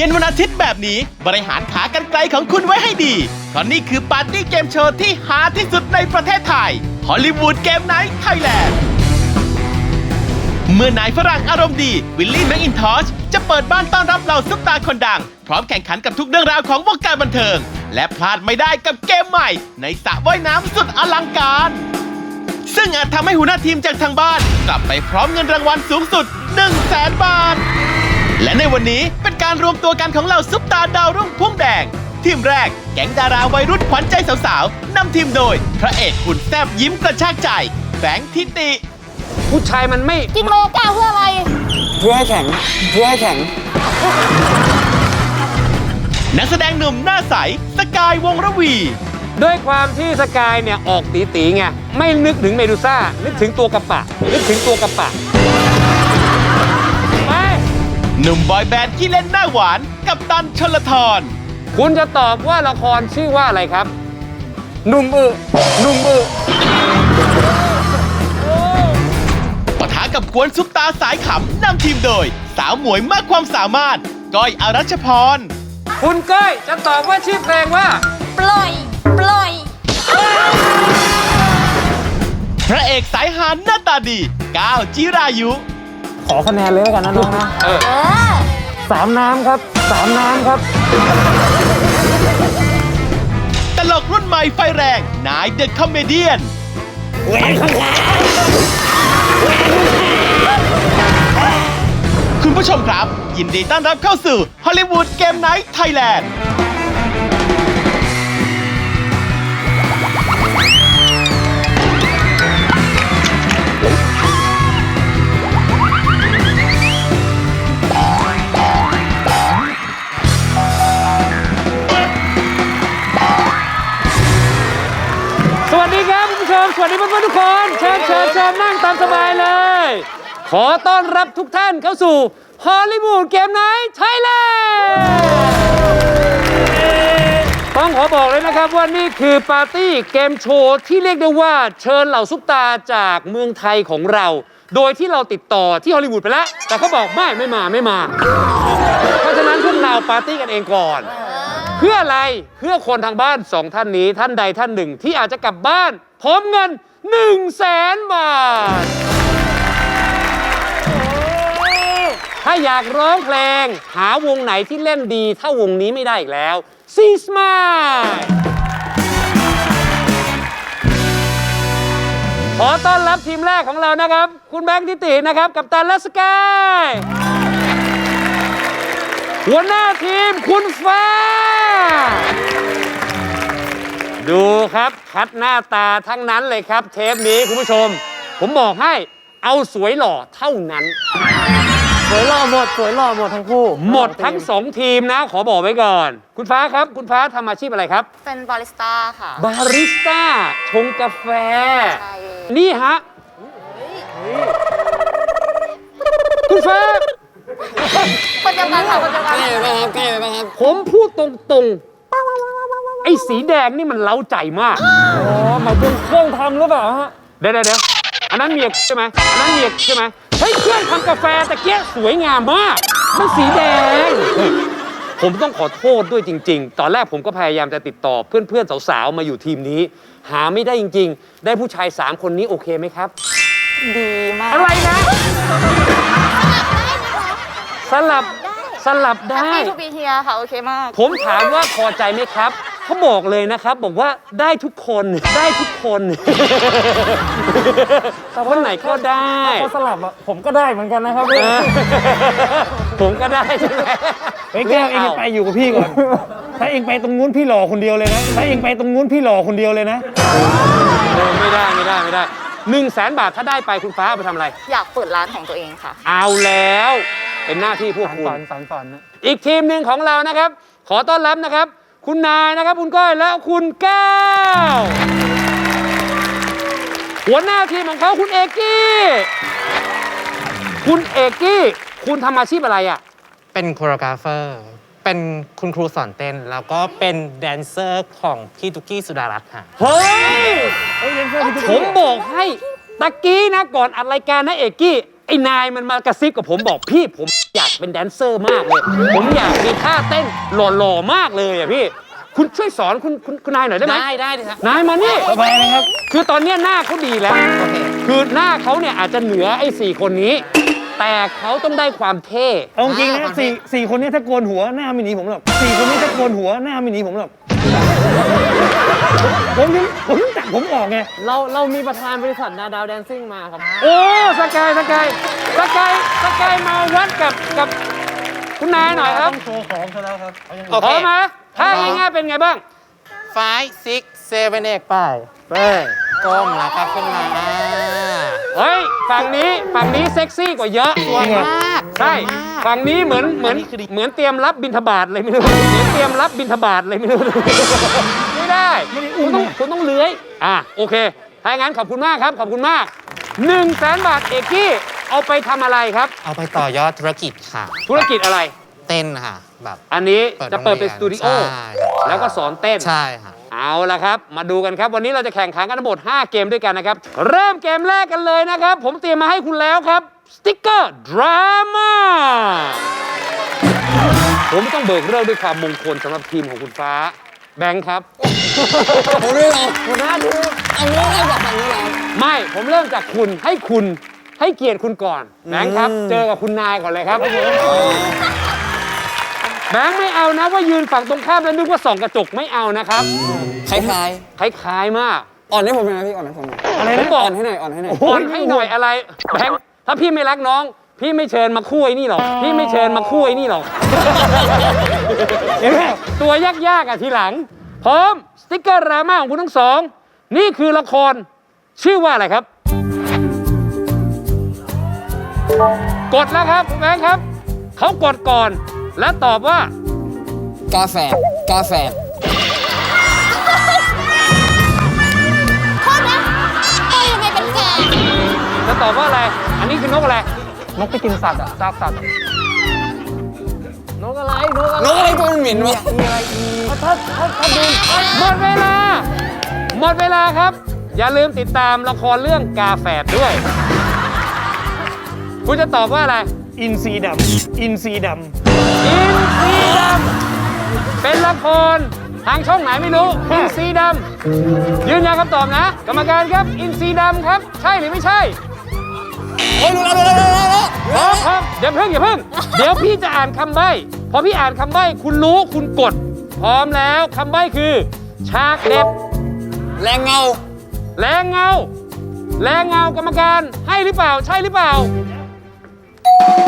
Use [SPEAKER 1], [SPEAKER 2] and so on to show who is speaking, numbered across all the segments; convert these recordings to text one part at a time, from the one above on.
[SPEAKER 1] เย็นวันอาทิตย์แบบนี้บริหารขากันไกลของคุณไว้ให้ดีเพราะนี่คือปาร์ตี้เกมโชว์ที่หาที่สุดในประเทศไทยฮอลลีวูดเกมไนท์ไทยแลนด์เมื่อนายฝรั่งอารมณ์ดี วิลลี่แมคอินทอชจะเปิดบ้านต้อนรับเหล่าซุปตาคนดัง พร้อมแข่งขันกับทุกเรื่องราวของวงการบันเทิง และพลาดไม่ได้กับเกมใหม่ ในสระว่ายน้ำสุดอลังการ ซึ่งอาจทำให้หัวหน้าทีมจากทางบ้าน กลับไปพร้อมเงินรางวัลสูงสุด 1 0 0 0 0แสนบาท และในวันนี้เป็นการรวมตัวกันของเหล่าซุปตาดาวรุ่งพุ่งแดง ทีมแรกแก๊งดาราวัยรุ่นขวัญใจสาวๆนำทีมโดย พระเอกหุ่นแซบยิ้มกระชากใจแบงค์ทิติ
[SPEAKER 2] ผู้ชายมันไม่
[SPEAKER 3] กินโลก้าเพื่ออะไร
[SPEAKER 4] เพื่อให้แข็งเพื่อให้แข็ง
[SPEAKER 1] นักแสดงหนุ่มหน้าใสสกายวงระวี
[SPEAKER 2] ด้วยความที่สกายเนี่ยออกตีตีๆไงไม่นึกถึงเมดูซ่านึกถึงตัวกระปะนึกถึงตัวกระปะไป
[SPEAKER 1] หนุ่มบอยแบนด์ที่เล่นหน้าหวานกับตันชลทร
[SPEAKER 2] คุณจะตอบว่าละครชื่อว่าอะไรครับ
[SPEAKER 4] หนุ่มอึหนุ่มอึ
[SPEAKER 1] ปะทะกับกวนซุปตาสายขำนำทีมโดย สาวหมวยมากความสามารถ ก้อยอารัชพร
[SPEAKER 2] คุณก้อยจะตอบว่าชื่อเพลงว่า
[SPEAKER 3] ปล่อย ปล่อย
[SPEAKER 1] พระเอกสายหานหน้าตาดีก้าวจิรายุ
[SPEAKER 4] ขอคะแนนเลยแล้วกันนะน้องนะ
[SPEAKER 2] เออ
[SPEAKER 3] เออ
[SPEAKER 4] สามน้ำครับสามน้ำครับ
[SPEAKER 1] ตลกรุ่นใหม่ไฟแรง นายเดอะคอมเมเดียน คุณผู้ชมครับ ยินดีต้อนรับเข้าสู่ฮอลลีวูดเกมไนท์ไทยแลนด์
[SPEAKER 2] ขอต้อนรับทุกท่านเข้าสู่ฮอลลีวูดเกมไนท์ไทยแลนด์ต้องขอบอกเลยนะครับว่านี่คือปาร์ตี้เกมโชว์ที่เรียกได้ว่าเชิญเหล่าซุปตาจากเมืองไทยของเรา โดยที่เราติดต่อที่ฮอลลีวูดไปแล้ว แต่เขาบอกไม่ไม่มาไม่มา เพราะฉะนั้นพวกเราปาร์ตี้กันเองก่อน เพื่ออะไรเพื่อคนทางบ้านสองท่านนี้ท่านใดท่านหนึ่งที่อาจจะกลับบ้านพร้อมเงิน1 0 0 0 0แสนบาท ถ้าอยากร้องเพลง หาวงไหนที่เล่นดี ถ้าวงนี้ไม่ได้อีกแล้วซีสมา ขอต้อนรับทีมแรกของเรานะครับ คุณแบงค์ทิตินะครับ กับตันและสกายหัวหน้าทีมคุณฟ้า ดูครับคัดหน้าตาทั้งนั้นเลยครับ เทปนี้คุณผู้ชม ผมบอกให้เอาสวยหล่อเท่านั้น
[SPEAKER 4] สวยหล่อหมดสวยหล่อหมดทั้งคู่
[SPEAKER 2] หมดทั้งสองทีมนะ ขอบอกไว้ก่อน คุณฟ้าครับ คุณฟ้าทำอาชีพอะไรครับ
[SPEAKER 3] เป็นบาริสต้าค่ะ
[SPEAKER 2] บาริสต้าชงกาแฟ
[SPEAKER 3] ใช่
[SPEAKER 2] นี่ฮะคุณฟ้า
[SPEAKER 3] คนเดียวกันค่ะคนเดียวกัน
[SPEAKER 2] ผมพูดตรงๆ ไอ้สีแดงนี่มันเล้าใจมาก
[SPEAKER 4] อ๋อหมายถึงเครื่องทำหรือเปล่าฮะ
[SPEAKER 2] เดี๋ยวเดี๋ยวเดี๋ยวอันนั้นเมียใช่ไหมอันนั้นเมียใช่ไหม เฮ้ยเครื่องทำกาแฟตะเกียสวยงามมาก มันสีแดง ผมต้องขอโทษด้วยจริง ๆ ตอนแรกผมก็พยายามจะติดต่อเพื่อนๆสาวๆมาอยู่ทีมนี้ หาไม่ได้จริง ๆ ได้ผู้ชาย 3 คนนี้โอเคไหมครับ
[SPEAKER 3] ดีมาก
[SPEAKER 2] อะไรนะ สลับสลับได้
[SPEAKER 3] แฮปปี้ทูบีเฮียค่ะ โอเคมาก
[SPEAKER 2] ผมถามว่าพอใจไหมครับ เขาบอกเลยนะครับ บอกว่าได้ทุกคนได้ทุกคนคนไหนก็ได้
[SPEAKER 4] เขาสลับอะผมก็ได้เหมือนกันนะครับ
[SPEAKER 2] เออผมก็ได้ใช่ไหม
[SPEAKER 5] เฮ้ยแก้วเองไปอยู่กับพี่ก่อน ถ้าเองไปตรงนู้นพี่หล่อคนเดียวเลยนะ ถ้าเองไปตรงนู้นพี่หล่อคนเดียวเลยนะ
[SPEAKER 2] เออไม่ได้ไม่ได้ไม่ได้หนึ่งแสนบาทถ้าได้ไปคุณฟ้าเอาไปทำอะไร
[SPEAKER 3] อยากเปิดร้านของตัวเองค่ะ
[SPEAKER 2] เอาแล้วเป็นหน้าที่พวก
[SPEAKER 4] สาร
[SPEAKER 2] คุ
[SPEAKER 4] ฝั
[SPEAKER 2] ณ
[SPEAKER 4] นสารฝันนะ
[SPEAKER 2] อีกทีมหนึ่งของเรานะครับ ขอต้อนรับนะครับ คุณนายนะครับคุณก้อยและคุณก้าวหัวหน้าทีมของเขาคุณเอกกี้ คุณเอกกี้ คุณทำอาชีพอะไรอะ
[SPEAKER 6] เป็นโคโรกราฟเฟอร์ เป็นคุณครูสอนเต้น แล้วก็เป็นแดนเซอร์ของพี่ตุกกี้สุดารัตน์ค่ะ
[SPEAKER 2] เฮ้ย ผมบอกให้ตะกี้นะก่อนอัดรายการนะเอกกี้ ไอ้นายมันมากระซิบกับผมบอกพี่ผมอยากเป็นแดนเซอร์มากเลย ผมอยากมีท่าเต้นหล่อๆมากเลยอะพี่ คุณช่วยสอนคุณคุณคุณนายหน่อยได้ไหม
[SPEAKER 6] ได้ได้ดิครับ
[SPEAKER 2] นายมานี่
[SPEAKER 5] สบายเลยครับ
[SPEAKER 2] คือตอนเนี้ยหน้าเขาดีแล้ว
[SPEAKER 6] โอเค
[SPEAKER 2] คือหน้าเขาเนี่ยอาจจะเหนือไอ้สี่คนนี้ แต่เขาต้องได้ความเท่
[SPEAKER 5] เอาจริงนะสี่สี่คนนี้ถ้าโกนหัวหน้าไม่หนีผมหรอกสี่คนนี้ถ้าโกนหัวหน้าไม่หนีผมหรอกผมถึงผมถึงตัด ผมออกไง
[SPEAKER 4] เราเรามีประธานบริษัทนาดาวแดนซิ่งมาครับ
[SPEAKER 2] โอ้สกายสกายสกายสกายมาวัดกับกับคุณนายหน่อยครับ
[SPEAKER 5] โชว์ของซะแล้วครับ
[SPEAKER 6] โอ
[SPEAKER 2] พ
[SPEAKER 6] เค
[SPEAKER 2] ร้อมไหมถ้าง่ายๆเป็นไงบ้าง
[SPEAKER 6] five six seven eight ไปไปก้มแล้วก็ขึ้นมา
[SPEAKER 2] เฮ้ย ฝั่งนี้ฝั่งนี้เซ็กซี่กว่าเยอะ
[SPEAKER 6] สวยมาก
[SPEAKER 2] ใช่ฝั่งนี้เหมือนเหมือน
[SPEAKER 6] อันนี้คือดี
[SPEAKER 2] เหมือนเตรียมรับบิณฑบาตเลยไม่รู้เหมือนเตรียมรับบิณฑบาตเลยไม่รู้ ไม่ได้
[SPEAKER 5] ไม่ได้อุ้
[SPEAKER 2] คุณ
[SPEAKER 5] ม
[SPEAKER 2] ต้อง
[SPEAKER 5] นะ
[SPEAKER 2] คุณต้องเลื้อยอะโอเค ถ้าอย่างนั้นขอบคุณมากครับ ขอบคุณมาก1นึ่งแสนบาทเอกกี้เอาไปทำอะไรครับ
[SPEAKER 6] เอาไปต่อยอดธุรกิจค่ะ
[SPEAKER 2] ธุรกิจอะไร
[SPEAKER 6] เต้นค่ะ แบบ
[SPEAKER 2] อันนี้
[SPEAKER 6] เปิด
[SPEAKER 2] จะเปิดเป็น
[SPEAKER 6] โรง
[SPEAKER 2] ส
[SPEAKER 6] เรียน
[SPEAKER 2] ตูดิโอ
[SPEAKER 6] ใช่
[SPEAKER 2] แล้วก็สอนเต้น
[SPEAKER 6] ใช่ค่ะ
[SPEAKER 2] เอาละครับ มาดูกันครับ วันนี้เราจะแข่งขันกันทั้งหมด 5 เกมด้วยกันนะครับ เริ่มเกมแรกกันเลยนะครับ ผมเตรียมมาให้คุณแล้วครับ สติ๊กเกอร์ดราม่า ผมต้องเบิกเริ่มด้วยความมงคลสำหรับทีมของคุณฟ้า แบงค์ครับ
[SPEAKER 4] ผมไม่เอาหัวหน้าดูเอาเรื่องอะไรจากฝั่งนี้แล้ว
[SPEAKER 2] ไม่ผมเริ่มจากคุณให้คุณให้เกียรติคุณก่อนแบงค์ครับ เจอกับคุณนายก่อนเลยครับแบงค์ไม่เอานะว่ายืนฝั่งตรงข้ามแล้วนึกว่าส่องกระจกไม่เอานะครับ
[SPEAKER 4] คล้าย
[SPEAKER 2] คล้ายๆมาก
[SPEAKER 4] ๆ อ่อนให้ผมหน่อยนะพี่ อ่อนให้ผมหน่อย
[SPEAKER 5] อะไร
[SPEAKER 2] ผม
[SPEAKER 5] นะ
[SPEAKER 2] บอก
[SPEAKER 4] อ่อนให้หน่อย อ่อนให้หน่อย
[SPEAKER 2] อ่อนให้หน่อยอะไรแบงค์ถ้าพี่ไม่รักน้อง พี่ไม่เชิญมาคู่ไอ้นี่หรอกพี่ไม่เชิญมาคู่ไอ้นี่หรอก
[SPEAKER 5] เห็นไหม
[SPEAKER 2] ตัวยากๆอะทีหลัง พร้อมสติ๊กเกอร์ดราม่าของคุณทั้งสอง นี่คือละครชื่อว่าอะไรครับ กดแล้วครับคุณแบงค์ครับ เขากดก่อนและตอบว่า
[SPEAKER 4] กาแฟ กาแฟ
[SPEAKER 3] โทษนะเอ้ยทำไมเป็นแก
[SPEAKER 2] จะตอบว่าอะไร อันนี้คือนกอะไร
[SPEAKER 5] นกไปกินสัตว์อะซากสัตว์
[SPEAKER 4] นกอะไรนกอะไรนกอะไรตัวมันเหม็นวะ
[SPEAKER 2] หมดเวลา หมดเวลาครับ อย่าลืมติดตามละครเรื่องกาแฟดด้วย คุณจะตอบว่าอะไร
[SPEAKER 5] อินซีดำอินซีด
[SPEAKER 2] อินซีดำเป็นละครทางช่องไหนไม่รู้ อินซีดำยืนยันคำตอบนะ กรรมการครับ อินซีดำครับ ใช่หรือไม่ใช่
[SPEAKER 4] เฮ้ยรู้แล้วรู้แล้วรู้แล้วรู้
[SPEAKER 2] พร้อมครับอย่าเพิ่งอย่าเพิ่ง เดี๋ยวพี่จะอ่านคำใบ้พอพี่อ่านคำใบ้คุณรู้คุณกด พร้อมแล้วคำใบ้คือฉากเด็ด
[SPEAKER 4] แรงเงา
[SPEAKER 2] แรงเงาแรงเงากรรมการให้หรือเปล่าใช่หรือเปล่า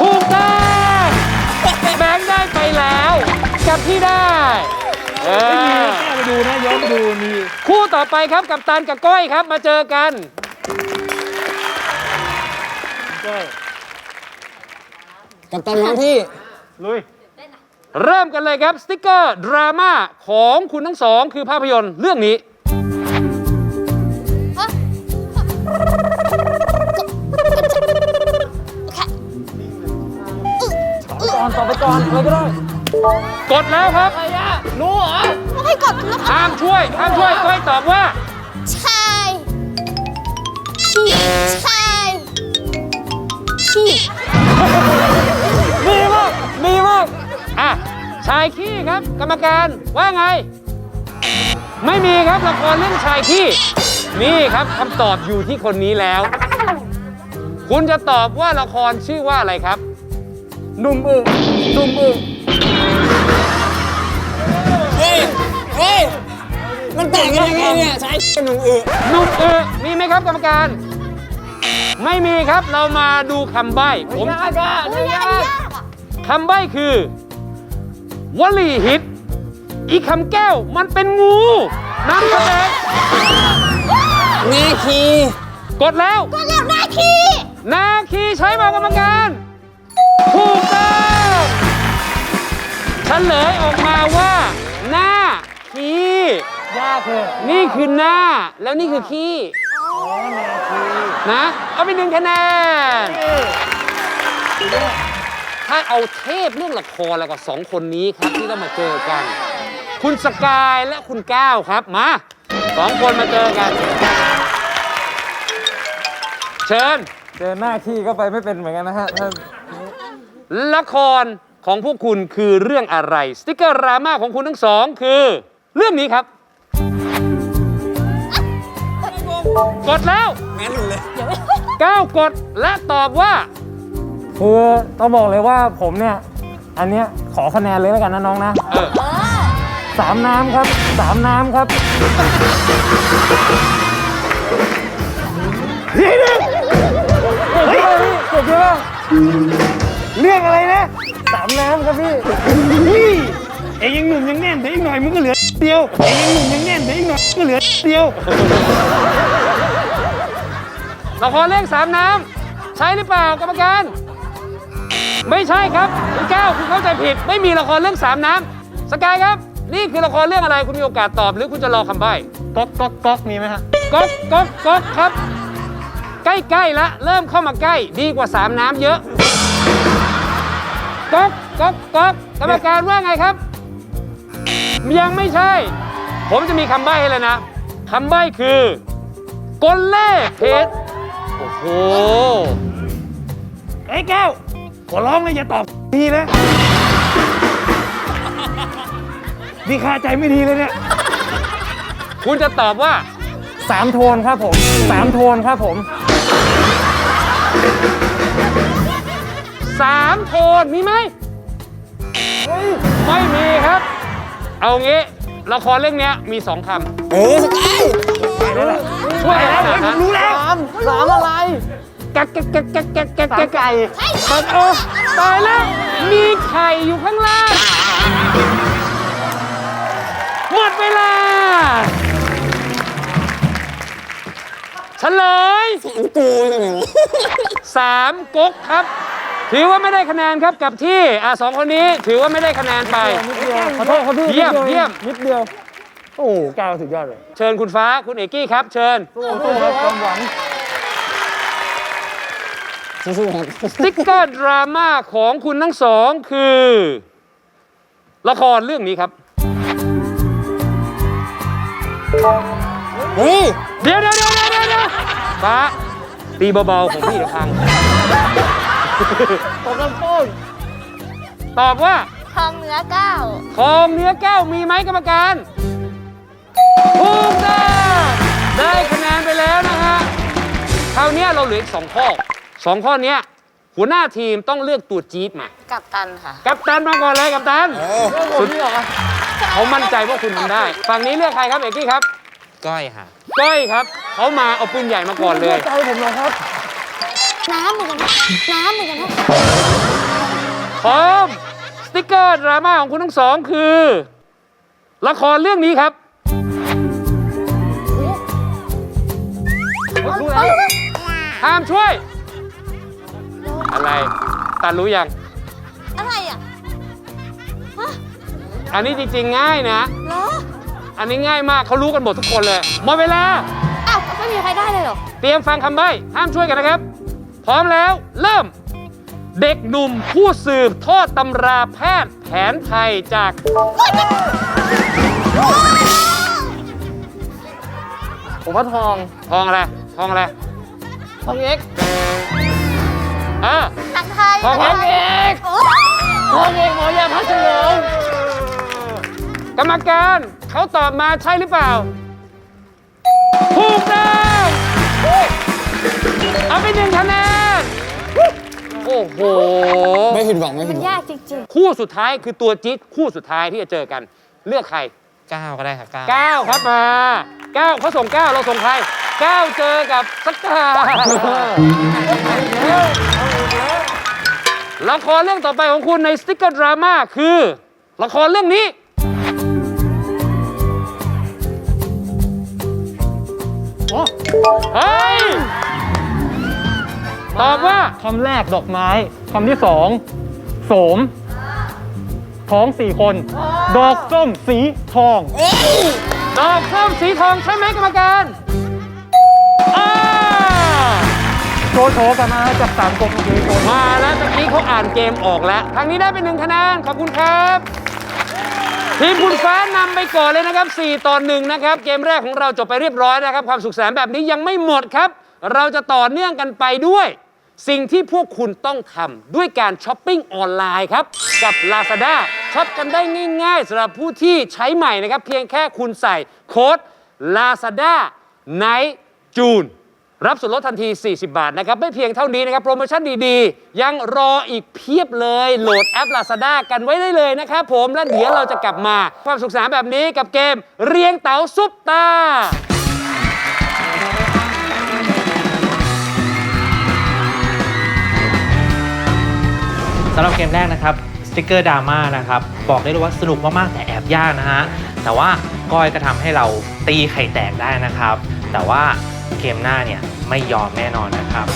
[SPEAKER 2] ถูกต้องแบงค์ได้ไปแล้วกับที่ได้เอำ
[SPEAKER 5] ไม่มี
[SPEAKER 2] อ
[SPEAKER 5] แก้ไปดูนะย้อนไปดูมี
[SPEAKER 2] คู่ต่อไปครับกับตันกับก้อยครับมาเจอกัน
[SPEAKER 5] ก็
[SPEAKER 4] กับตันครับพี่
[SPEAKER 5] ลุย
[SPEAKER 2] เริ่มกันเลยครับ สติ๊กเกอร์ ดราม่าของคุณทั้งสอง คือภาพยนตร์เรื่องนี้
[SPEAKER 4] ก่อนต่อไปก่อนเลยก็ได้
[SPEAKER 2] กดแล้วครับ
[SPEAKER 4] รู้เหรอ
[SPEAKER 3] ให้กดแล้ว
[SPEAKER 2] ห้ามช่วยห้ามช่วยก้อยตอบว่า
[SPEAKER 3] ชายขี้ชาย ขี้
[SPEAKER 2] ดีมากดีมากอะชายขี้ครับ กรรมการว่าไง ไม่มีครับละครเรื่องชายขี้นี่ครับคำตอบอยู่ที่คนนี้แล้ว คุณจะตอบว่าละครชื่อว่าอะไรครับ
[SPEAKER 4] หนุ่มอึหนุ่มอึเฮ้ยเฮ้ยมันแต่งกันยังไงเนี่ยใช้หนุ่มอึ
[SPEAKER 2] หนุ่มเออมีไหมครับกรรมการ ไม่มีครับเรามาดูคำใบ้ผม
[SPEAKER 4] ยากอะ
[SPEAKER 3] อุ้ยยากอันนี้ยากอะ
[SPEAKER 2] คำใบ้คือ วลีฮิต อีคำแก้วมันเป็นงูน้ำแสดง
[SPEAKER 4] แม่คี
[SPEAKER 2] กดแล้ว
[SPEAKER 3] ก็แล้วหน้าขี้
[SPEAKER 2] นาคีใช้มากรรมการถูกต้องเฉลยออกมาว่า หน้าคี
[SPEAKER 5] ยากเลย
[SPEAKER 2] นี่คือหน้า แล้วนี่คือขี้ นะเอาไปหนึ่งคะแนน ถ้าเอาเทพเรื่องละครแล้วก็สองคนนี้ครับที่ต้องมาเจอกัน คุณสกายและคุณก้าวครับมาสองคนมาเจอกัน เชิญ
[SPEAKER 5] เจอหน้าขี้ก็ไปไม่เป็นเหมือนกันนะฮะท่าน
[SPEAKER 2] ละครของพวกคุณคือเรื่องอะไร สติกเกอร์ดราม่าของคุณทั้งสองคือ เรื่องนี้ครับ กดแล้ว
[SPEAKER 4] แม่นอยู่เลย
[SPEAKER 2] ก้าวกดและตอบว่า
[SPEAKER 5] คือต้องบอกเลยว่าผมเนี่ย อันเนี้ยขอคะแนนเลยแล้วกันนะน้องนะ
[SPEAKER 2] เออ
[SPEAKER 5] สามน้ำครับสามน้ำครับนี่นี่เฮ้ยเกิดอะไรพี่เรื่องอะไรนะสามน้ำครับพี่นี่เองยังหนุ่มยังแน่นเดี๋ยวอีกหน่อยมึงก็เหลือ เดียวเองยังหนุ่มยังแน่นเดี๋ยวอีกหน่อยมึงก็เหลือเดียว
[SPEAKER 2] ละครเรื่องสามน้ำใช่หรือเปล่ากรรมการ ไม่ใช่ครับคุณก้าวคุณเข้าใจผิด ไม่มีละครเรื่องสามน้ำสกายครับ นี่คือละครเรื่องอะไรคุณมีโอกาสตอบ หรือคุณจะรอคำใบ้
[SPEAKER 5] ก๊อกก๊อกก๊อกมีไหมฮะ
[SPEAKER 2] ก๊อกก๊อกก๊อกครับ ใกล้ๆละเริ่มเข้ามาใกล้ดีกว่าสามน้ำเยอะก๊อกก๊อกก๊อกกรรมการว่าไงครับ ยังไม่ใช่ ผมจะมีคำใบ้ให้เลยนะคำใบ้คือกลเล่เพชรโอ้โห
[SPEAKER 5] ไอ้ยแก้ว ขอร้องเลยอย่าตอบทีนะ นี่คาใจไม่ดีเลยเนี่ย
[SPEAKER 2] คุณจะตอบว่า
[SPEAKER 5] สามโทนครับผมสามโทนครับผม
[SPEAKER 2] สามโทนมีไหม ไม่มีครับ เอางี้ละครเรื่องเนี้ยมีสองค
[SPEAKER 4] เออสกายำ
[SPEAKER 2] ช่วยขนาดนั้น
[SPEAKER 5] รู้แล้ว
[SPEAKER 4] สามสามอะไร
[SPEAKER 2] กักกักกักกักกักกักกักไก่มันโอ้ตายแล้ว มีไข่อยู่ข้างล่างหมดเวลาเฉลย
[SPEAKER 4] กูเลยเหรอ
[SPEAKER 2] สามก๊กครับ ถือว่าไม่ได้คะแนนครับกับที่อะสองคนนี้ถือว่าไม่ได้คะแนนไป
[SPEAKER 5] ขอโทษครับพี่
[SPEAKER 2] เยี่ยม
[SPEAKER 5] นิดดีว
[SPEAKER 2] เยี่ยม
[SPEAKER 5] นิดเดียว โอ้โหก้าวสุดยอดเลย
[SPEAKER 2] เชิญคุณฟ้าคุณเอกกี้ครับ เชิญ
[SPEAKER 5] สู้ๆครับความหวัง
[SPEAKER 4] สู้ๆครับ
[SPEAKER 2] สติ๊กเกอร์ดราม่าของคุณทั้งสองคือ ละครเรื่องนี้ครับ
[SPEAKER 4] เฮ้ย
[SPEAKER 2] เดี๋ยวเดี๋ยวเดี๋ยวเดี๋ยวเดี๋ยวฟ้าตีเบาๆของพี่เดี๋ยวพัง ตบลำโพงตอบว่า
[SPEAKER 3] ทองเนื้อเก้า
[SPEAKER 2] ทองเนื้อแก้วมีไหมกรรมการถูกต้องได้คะแนนไปแล้วนะฮะคราวเนี้ยเราเหลืออีกสองข้อสองข้อเนี้ยหัวหน้าทีมต้องเลือกตัวจี๊ดมา
[SPEAKER 3] กับตันค่ะ
[SPEAKER 2] กัปตันมาก่อนเลยกัปตันสุดเขามั่นใจว่าคุณทำได้ ฝั่งนี้เลือกใครครับเอกกี้ครับ
[SPEAKER 6] ก้อยค่ะ
[SPEAKER 2] ก้อยครับ เขามาเอาปืนใหญ่มาก่อนเลย
[SPEAKER 5] ใจผมเหรอครับ
[SPEAKER 3] น้ำเหมือนกันนะน้ำเหมือนกันนะ
[SPEAKER 2] พร้อมสติกเกอร์ดราม่าของคุณทั้งสองคือ ละครเรื่องนี้ครับรู้แล้วห้ามช่วย อะไรตันรู้ยัง
[SPEAKER 3] อะไรอะ
[SPEAKER 2] อันนี้จริงๆง่ายนะ
[SPEAKER 3] เหรอ
[SPEAKER 2] อันนี้ง่ายมากเขารู้กันหมดทุกคนเลยหมดเวลา
[SPEAKER 3] อ้าวไม่มีใครได้เลยเหรอ
[SPEAKER 2] เตรียมฟังคำใบ้ห้ามช่วยกันนะครับ พร้อมแล้ว เริ่ม เด็กหนุ่มผู้สืบทอดตำราแพทย์แผนไทยจาก
[SPEAKER 4] ผมว่าทอง
[SPEAKER 2] ทองอะไร ทองอะไร
[SPEAKER 4] ทองเอ็ก
[SPEAKER 2] อะ
[SPEAKER 3] หนังไทย
[SPEAKER 2] ทองเอก
[SPEAKER 3] โอ้
[SPEAKER 4] ทองเอ็กหมอยาพัชรง
[SPEAKER 2] กรรมการเขาตอบมาใช่หรือเปล่า เอาไปหนึ่งคะแนน โอ้โห
[SPEAKER 4] ไม่ผิดหวังไม่ผิ
[SPEAKER 3] มั
[SPEAKER 4] ด
[SPEAKER 3] น
[SPEAKER 4] หวัง
[SPEAKER 3] ยากจริง
[SPEAKER 2] คู่สุดท้ายคือตัวจี๊ดคู่สุดท้ายที่จะเจอกัน เลือกใคร
[SPEAKER 6] ก้าวก็ได้ค่ะก้าว
[SPEAKER 2] ก้าวครับมาก้าวเขาส่งก้าวเราส่งใครก้าวเจอกับสักกาละครเรื่องต่อไปของคุณในสติ๊กเกอร์ดราม่าคือ ละครเรื่องนี้เฮ้ย ตอบว่า
[SPEAKER 5] คำแรกดอกไม้คำที่สองโสมท้องสี่คน ดอกส้มสีทอง
[SPEAKER 2] ดอกส้มสีทองใช่ไหมกรรมการอ่า
[SPEAKER 5] โชว์โชว์กันมาจากสามก๊กเมื่อกี้โชว์
[SPEAKER 2] มาแล้วตะกี้เขาอ่านเกมออกแล้ว ทางนี้ได้เป็นหนึ่งคะแนนขอบคุณครับ ทีมคุณฟ้านำไปก่อนเลยนะครับ 4ต่อ1นะครับ เกมแรกของเราจบไปเรียบร้อยนะครับ ความสุขแสนแบบนี้ยังไม่หมดครับ เราจะต่อเนื่องกันไปด้วย สิ่งที่พวกคุณต้องทำด้วยการช้อปปิ้งออนไลน์ครับ กับ Lazada ช็อปกันได้ง่ายๆสำหรับผู้ที่ใช้ใหม่นะครับ เพียงแค่คุณใส่โค้ด Lazada Night June รับส่วนลดทันที 40 บาทนะครับไม่เพียงเท่านี้นะครับ โปรโมชั่นดีๆ ยังรออีกเพียบเลย โหลดแอป Lazada กันไว้ได้เลยนะครับผม และเดี๋ยวเราจะกลับมา ความสุขสนานแบบนี้กับเกมเรียงเต๋าซุปตา
[SPEAKER 7] สำหรับเกมแรกนะครับสติกเกอร์ดราม่านะครับบอกได้เลยว่าสนุกมากๆแต่แอบยากนะฮะแต่ว่าก้อยก็ทำให้เราตีไข่แตกได้นะครับ แต่ว่าเกมหน้าเนี่ยไม่ยอมแน่นอนนะครับ